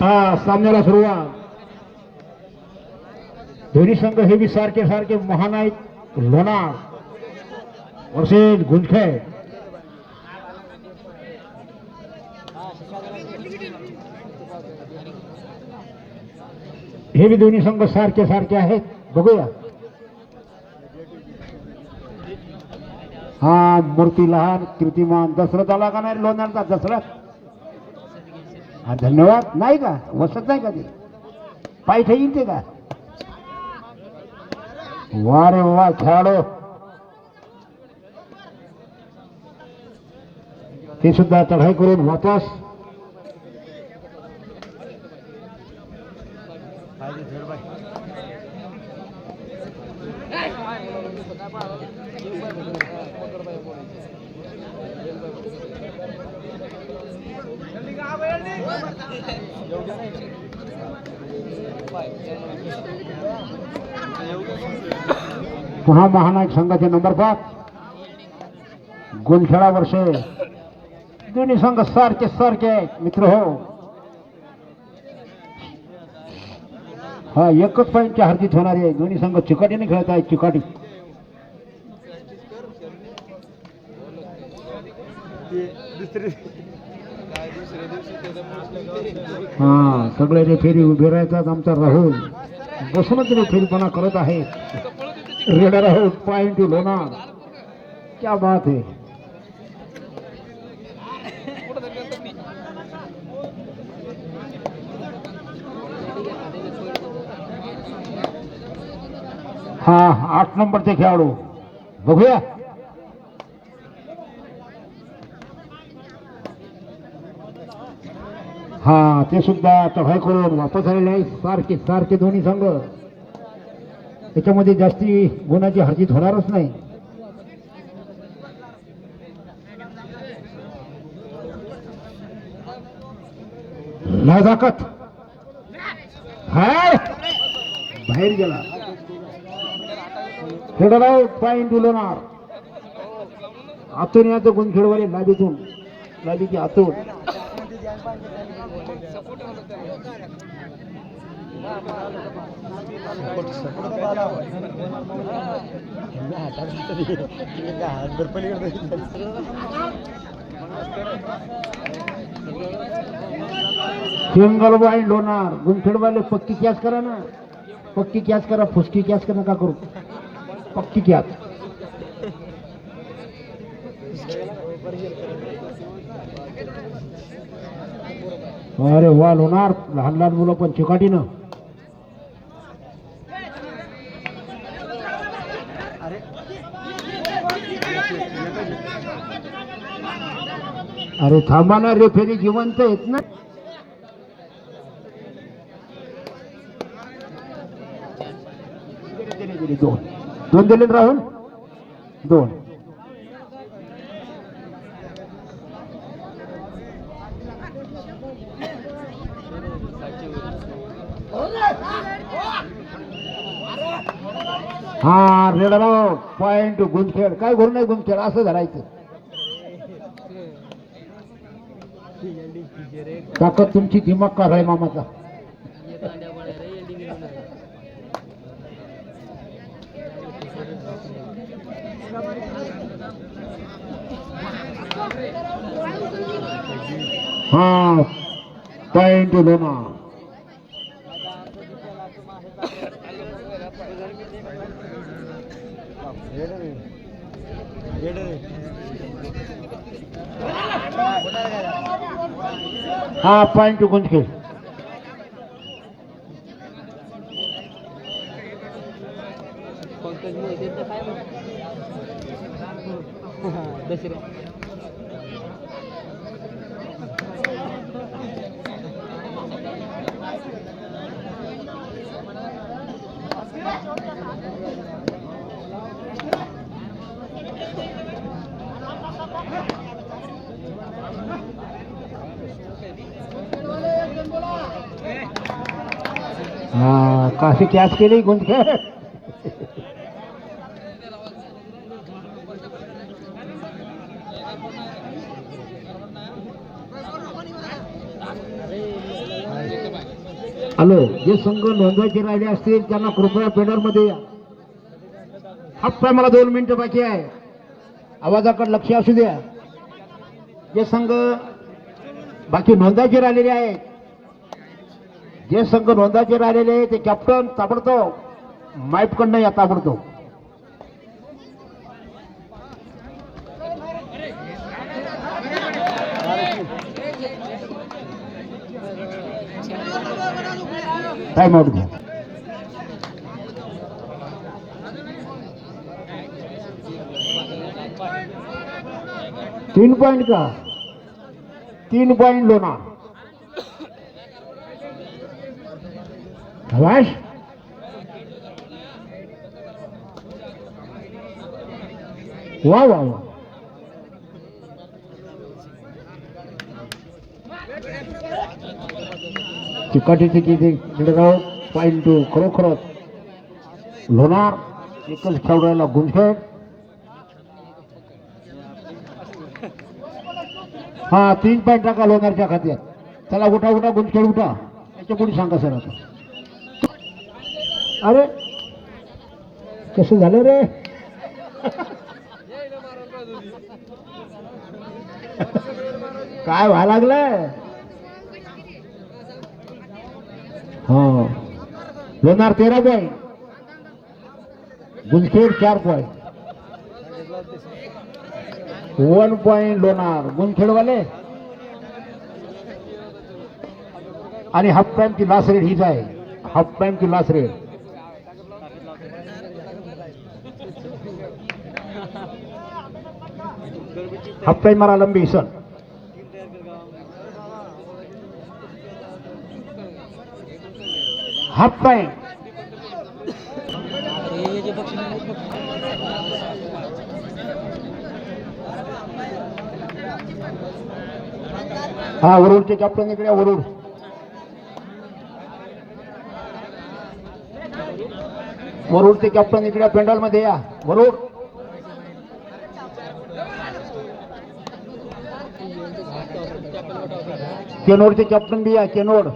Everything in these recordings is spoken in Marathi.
हा सामन्याला सुरुवात. दोन्ही संघ हे बी सारखे सारखे महानायक लोणार वर्सेस गुंजखेड हे बी दोन्ही संघ सारखे सारखे आहेत. बघूया. हा मूर्ती लहान कीर्तिमान. दसरथ आला का नाही लोणारचा दसरथ हा धन्यवाद. नाही का? वसत नाही का ते? पाय येईल ते का? वा रे वा खेळाडू. ते सुद्धा चढाई करून वापस. पुन्हा महानायक संघाचे नंबर पाच. गुलखेडा वर्षे. दोन्ही संघ सारखे सारखे मित्र हो. हा एकच पॉईंटच्या हरजीत होणार आहे. दोन्ही संघ चिकाटीने खेळत आहेत चिकाटी. हा सगळे रेफेरी उभे राहतात. आमचा राहुल बसूनच रेफेरीपणा करत आहे. Raider out point two Lonar क्या बात आहे. हा आठ नंबरचे खेळाडू. बघूया. हा ते सुद्धा चढाई करून वापस आलेले आहे सारखे सारखे दोन्ही संघ. त्याच्यामध्ये जास्ती गुणाची हरजीत होणारच नाही. नजाकत हाय! बाहेर गेला. खेळाडू पॉईंट उलवणार आतून याचं गुण खेळवाले लाबीतून लाबीची आतून. सिंगल लोणार. गुंठेडवाले पक्की कॅस करा ना. पक्की कॅस करा फुसकी कॅस करा का करू. पक्की कॅच अरे वा लोणार लहान लहान मुलं पण चिकाटीनं. अरे थांबा ना रेफेरी जिवंत आहेत ना. दोन दोन दिले राहुल? दोन. हा रेडराव पॉइंट गुंजखेड काय करू नाही गुंजखेड असं धरायचं. ताकद तुमची दिमाग काढाय मामाचा? हा पॉइंट लोना हा पॉइंट गुंजखेड पंकज मोहितेचं काय दसऱ्या हा काशी कॅच केली गुंजखेड हॅलो जे संघ नोंदवायचे राहिले असतील त्यांना कृपया पेडरमध्ये या. हप्पा मला दोन मिनिटं बाकी आहे. आवाजाकडे लक्ष असू द्या. जे संघ बाकी नोंदायचे राहिलेले आहेत जे संघ नोंदायचे राहिलेले आहे ते कॅप्टन ताबडतोब माईपकडनं या ताबडतोब. टाइम आउट घ्या तीन पॉइंट का तीन पॉइंट लोना हवाश वा वा वा चिकाटीचे ते खेळगाव पॉईंट टू खरोखरच. लोणार एकच खेळायला गुंठेड हा तीन पॉईंट टाका लोणारच्या खात्यात. चला उठा उठा गुंठखेड उठा. याच्यापुढे सांगा सर आता. अरे कसं झालं रे? काय व्हायला लागलंय? हा. लोणार तेरा पॉईंट गुंजखेड चार पॉईंट वन पॉईंट लोणार. गुंजखेडवाले आणि हाफ टाइमची लास्ट रेट हीच आहे. हाफ टाइमची लास्ट रेट हाफ टाइम मारा लंबी सर. हाफ टाइम हा वरुडचे कॅप्टन इकडे वरुड वरुडचे कॅप्टन इकडे पेंडॉलमध्ये या. वरुड केनोडचे कॅप्टन बी या केनोड.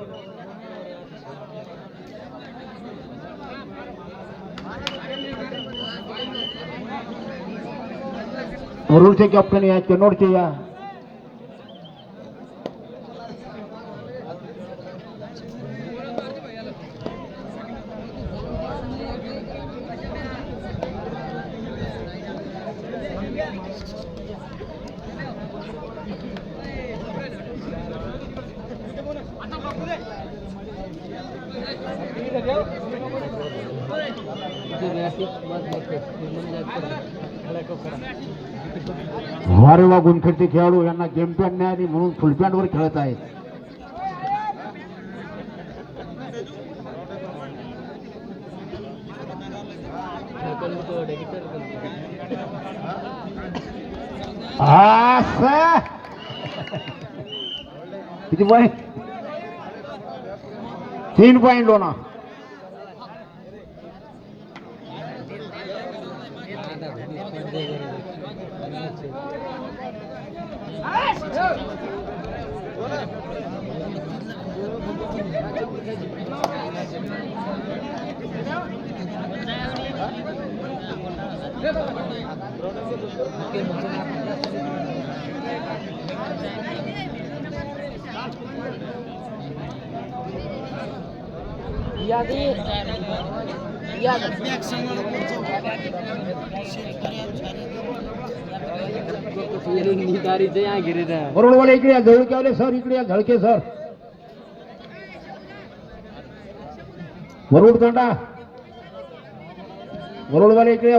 वरुडचे कॅप्टन या केनोडचे या जे वारे वा गुणखेडचे खेळाडू यांना गेम पॅन्ट नाही म्हणून फुल पॅन्टवर खेळत आहेत. किती पॉईंट तीन पॉईंट लोना यादी याद. निदारीचे वाले इकडे या झळकेवाले सर इकडे या झळके सर. वरुण तांडा. वरुडवाले इकडे या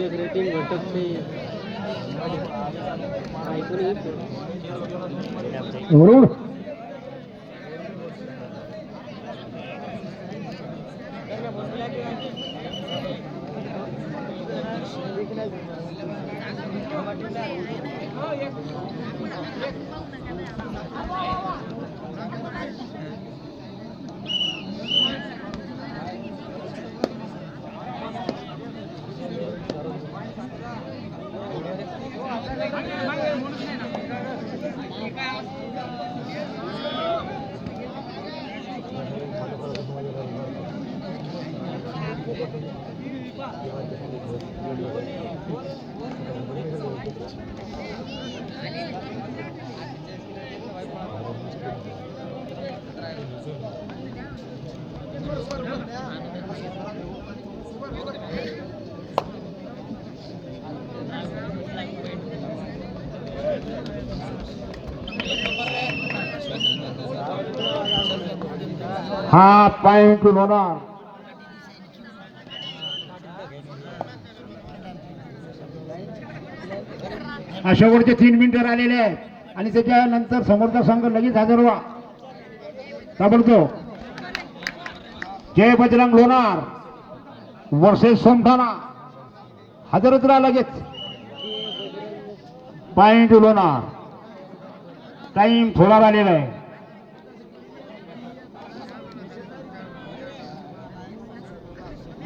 बॅग रेटिंग घटक ते ऐकून Oh, yeah. हा पॉइंट होणार. शेवटचे तीन मिनिटं राहिलेले आहेत. आणि त्याच्यानंतर समोरचा संघ लगेच हजर व्हा. ताबडतोब जय बजरंग लोणार. वर्सेस सोमठाणा हजरच राहा लगेच. पॉइंट लोणार. टाइम थोडा राहिलेला आहे.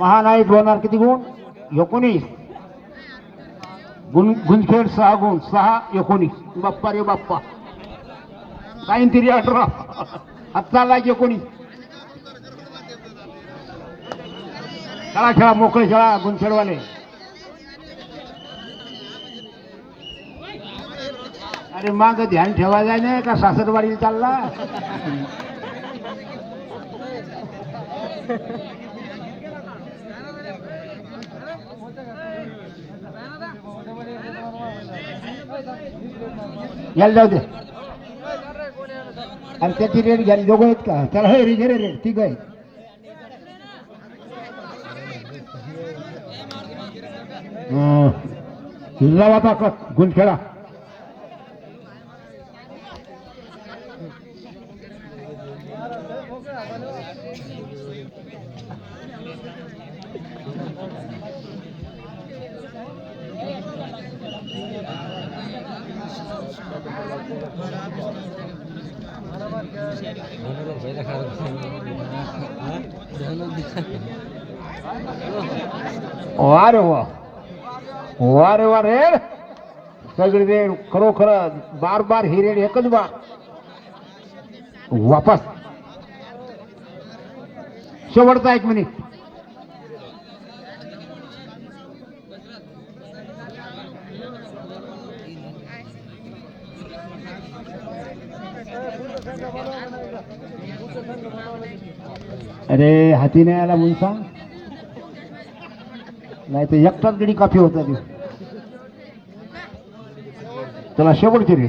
महानायक लोणार किती गुण? एकोणीस. गुण गुणखेड सहा गुण सहा एकोणीस. बाप्पा रे बाप्पा. काहीतरी अठरा. आत्ता लाख एकोणीस. खेळा खेळा मोकळे खेळा गुनखेडवाले अरे माग ध्यान ठेवायला नाही का? सासरवाडीला चालला? यायला जाऊ दे. आणि त्याची रेट घ्यायला दोघं आहेत का? त्याला हे रे रे रेट ठीक आहे लावा ताकद गुण खेळा रे वा. वा रे. वा रेड सगळी रेड खरोखर बार बार ही रेड एकच बार. वापस. शेवटचा एक मिनिट. अरे हाती नाही आला म्हणून सांग नाही तर एकटाच गडी काफी होता ती. चला शेवटची रे